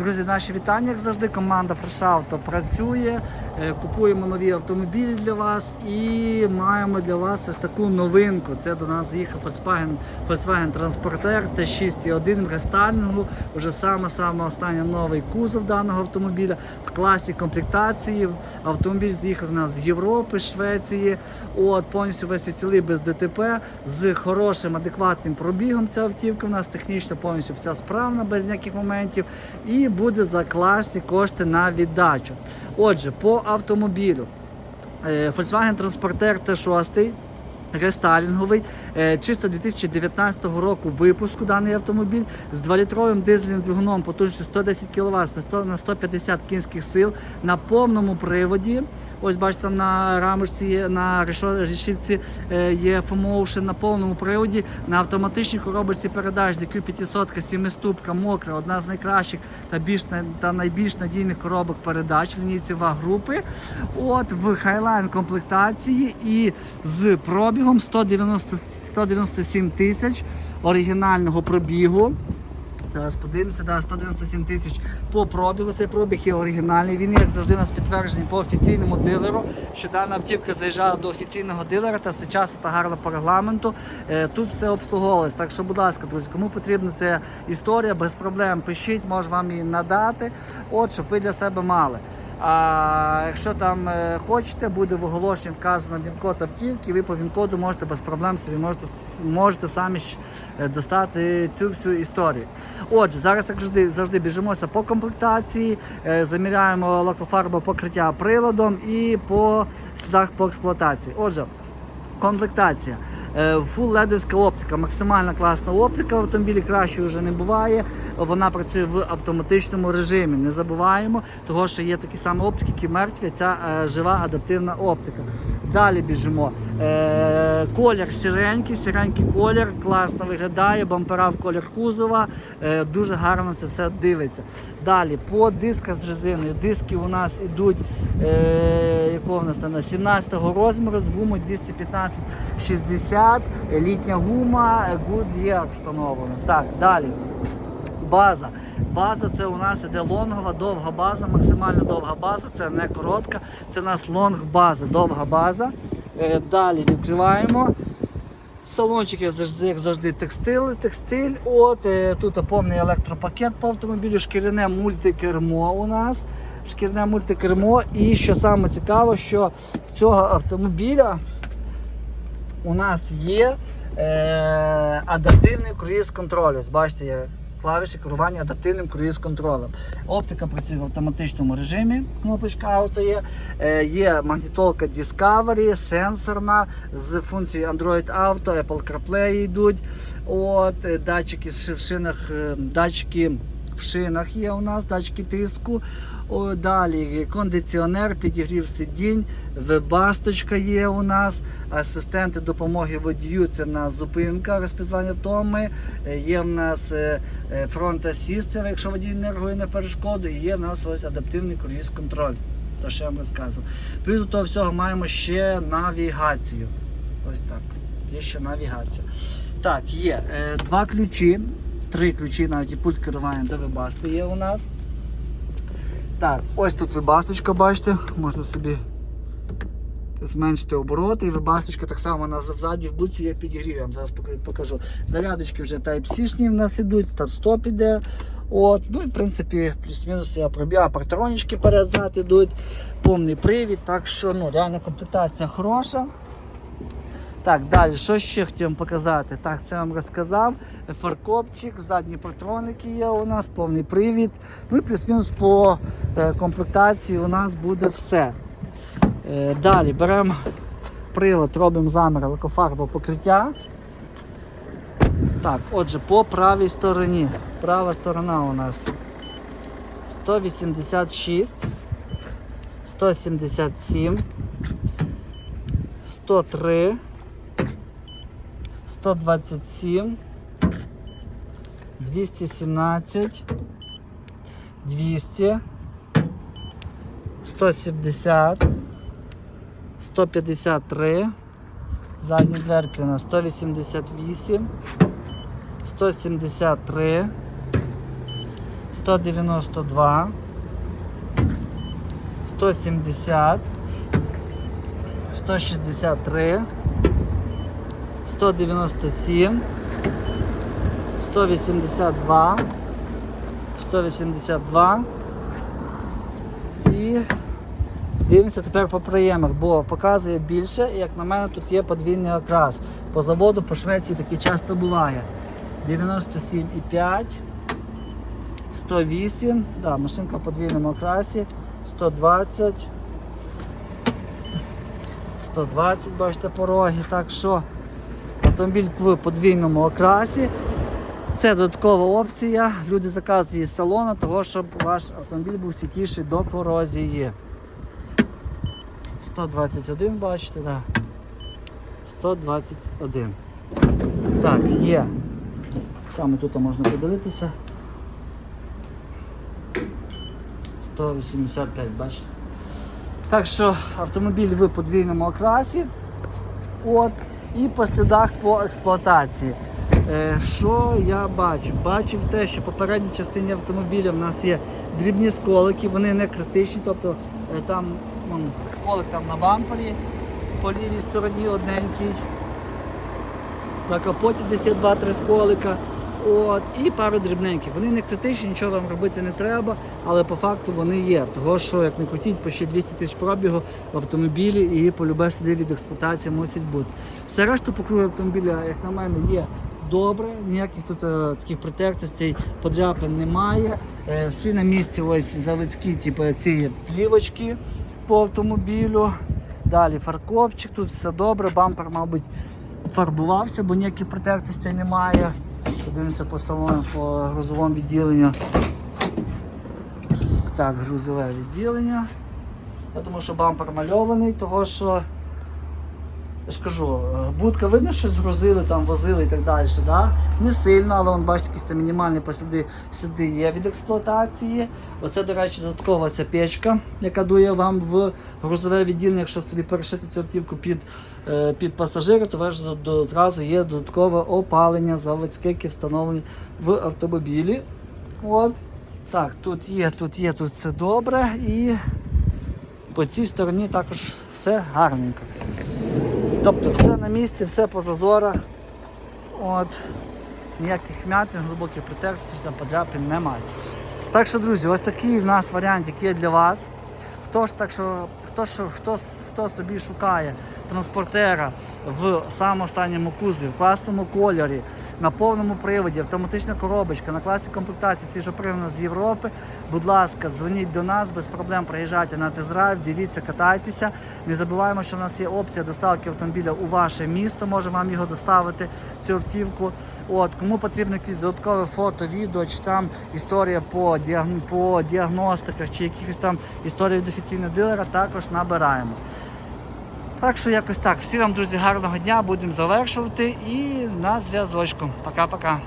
Друзі, наші вітання, як завжди, команда Auto працює. Е, Купуємо нові автомобілі для вас і маємо для вас ось таку новинку. Це до нас заїхав Volkswagen, Volkswagen Transporter T6.1 в рестайлінгу. Уже саме-саме останній новий кузов даного автомобіля в класі комплектації. Автомобіль з'їхав у нас з Європи, Швеції. От повністю весь цілий без ДТП з хорошим адекватним пробігом. Ця автівка у нас технічно повністю вся справна, без ніяких моментів. І буде за кошти на віддачу. Отже, по автомобілю. Е, Volkswagen Transporter T6 рестайлінговий, чисто 2019 року випуску даний автомобіль з 2-літровим дизельним двигуном потужністю 110 кВт на 150 кінських сил на повному приводі. Ось бачите, на рамочці, на решітці е, є FOMotion на повному приводі, на автоматичній коробочці передач DQ500 7-ступка, мокра, одна з найкращих та більш та найбільш надійних коробок передач в лінійці ВАГ групи. От в Highline комплектації і з пробігом 190, 197 тисяч оригінального пробігу. Зараз подивимося, да, 197 тисяч по пробігу. Цей пробіг є оригінальний. Він, як завжди, у нас підтверджений по офіційному дилеру, що дана автівка заїжджала до офіційного дилера та все часто та гарно по регламенту. Е, Тут все обслуговувалось. Так що, будь ласка, друзі, кому потрібна ця історія, без проблем пишіть, можу вам її надати. От, щоб ви для себе мали. А якщо там е, хочете, буде в оголошенні вказано він-код автівки, ви по він-коду можете без проблем собі можете, можете самі е, достати цю всю історію. Отже, зараз як завжди, завжди біжимося по комплектації, е, заміряємо лакофарбове покриття приладом і по слідах по експлуатації. Отже, комплектація. Е, Full ледовська оптика, максимально класна оптика в автомобілі краще вже не буває. Вона працює в автоматичному режимі. Не забуваємо, того що є такі самі оптики, які мертві. Ця е, жива адаптивна оптика. Далі біжимо. Е, колір сіренький, сіренький колір, класно виглядає, бампера в колір кузова. Е, дуже гарно це все дивиться. Далі по дисках з резиною. Диски у нас ідуть е, якого у нас там 17-го розміру з гумою 215-60, літня гума, Goodyear встановлена. Так, далі. База. База це у нас іде лонгова, довга база, максимально довга база, це не коротка, це у нас лонг база, довга база. Е, Далі відкриваємо. Салончик як завжди, текстиль, текстиль. От, е, тут повний електропакет по автомобілю, шкіряне мультикермо у нас. Шкіряне мультикермо. І що саме цікаво, що в цього автомобіля у нас є е, адаптивний круїз контроль. Ось бачите, клавіші керування адаптивним круїз контролем. Оптика працює в автоматичному режимі, кнопочка Auto є. Е, є магнітолка Discovery, сенсорна з функцією Android Auto, Apple CarPlay йдуть. От, е, датчики в шинах, е, датчики в шинах є у нас, датчики тиску. Далі кондиціонер, підігрів сидінь, вебасточка є у нас, асистенти допомоги водію, це в нас зупинка, розпізнавання втоми. Е, Є в нас е, е, фронт асіст, це якщо водій не реагує на перешкоду, і є в нас ось адаптивний круїз контроль. То, що я вам розказував. Плюс до того всього маємо ще навігацію. Ось так. Є ще навігація. Так, є два ключі, три ключі, навіть і пульт керування до вебасти є у нас. Так, ось тут вибасточка, бачите, можна собі зменшити обороти. І вибасточка так само у нас ззаді в буці є підігрів, я вам зараз покажу. Зарядочки вже Type-C в нас ідуть, старт-стоп іде. От, ну і в принципі, плюс-мінус я пробіг, партронічки перед-зад ідуть, повний привід, так що ну, реально комплектація хороша. Так, далі, що ще хотів показати? Так, це вам розказав. Фаркопчик, задні патроники є у нас, повний привід. Ну і плюс-мінус по е, комплектації у нас буде все. Е, далі беремо прилад, робимо замір лакофарбового покриття. Так, отже, по правій стороні. Права сторона у нас 186, 177, 103. 127, 217, 200, 170, 153, задні дверки у нас 188, 173, 192, 170, 163, 197, 182, 182 і дивимося тепер по приємах, бо показує більше, і як на мене тут є подвійний окрас. По заводу, по Швеції таке часто буває. 97,5, 108, да, машинка в подвійному окрасі, 120, 120, бачите, пороги. Так що автомобіль в подвійному окрасі. Це додаткова опція. Люди заказують з салону, того, щоб ваш автомобіль був стійкіший до корозії. 121, бачите. Да. 121. Так, є. Саме тут можна подивитися. 185, бачите. Так що автомобіль в подвійному окрасі. От. І по слідах по експлуатації. Е, Що я бачу? Бачив те, що в попередній частині автомобіля в нас є дрібні сколики, вони не критичні, тобто е, там вон, сколик там на бампері, по лівій стороні одненький. На капоті десь є 2-3 сколика. От, і пару дрібненьких. Вони не критичні, нічого вам робити не треба, але по факту вони є. Того, що як не крутіть, по ще 200 тисяч пробігу в автомобілі і по любе сліди від експлуатації мусять бути. Все решту по кругу автомобіля, як на мене, є добре, ніяких тут е, таких притертостей, подряпин немає. Е, всі на місці ось заводські, типу, ці плівочки по автомобілю. Далі фаркопчик, тут все добре, бампер, мабуть, фарбувався, бо ніяких протектостей немає. Подивимося по салону, по грузовому відділенню. Так, грузове відділення. Я думаю, що бампер мальований, того що я ж е, будка видно, що згрузили, там возили і так далі. Да? Не сильно, але вон, бачите, якісь там мінімальні посади сюди є від експлуатації. Оце, до речі, додаткова ця печка, яка дує вам в грузове відділення, якщо собі перешити цю автівку під, е, під пасажира, то ваш до, до, зразу є додаткове опалення заводське, яке встановлені в автомобілі. От. Так, тут є, тут є, тут все добре. І по цій стороні також все гарненько. Тобто все на місці, все по зазорах. От. Ніяких м'ятин, глибоких протекцій, там подряпин немає. Так що, друзі, ось такий в нас варіант, який є для вас. Хто ж так, що, хто, що, хто, хто собі шукає транспортера в самому останньому кузові, в класному кольорі, на повному приводі, автоматична коробочка, на класі комплектації свіжопригнана з Європи. Будь ласка, дзвоніть до нас, без проблем приїжджайте на тест-драйв, дивіться, катайтеся. Не забуваємо, що в нас є опція доставки автомобіля у ваше місто. Можемо вам його доставити, цю автівку. От, кому потрібно якісь додаткове фото, відео, чи там історія по, діагн... по діагностиках, чи якихось там історії від офіційного дилера, також набираємо. Так що якось так. Всі вам, друзі, гарного дня, будемо завершувати і на зв'язочку. Пока-пока.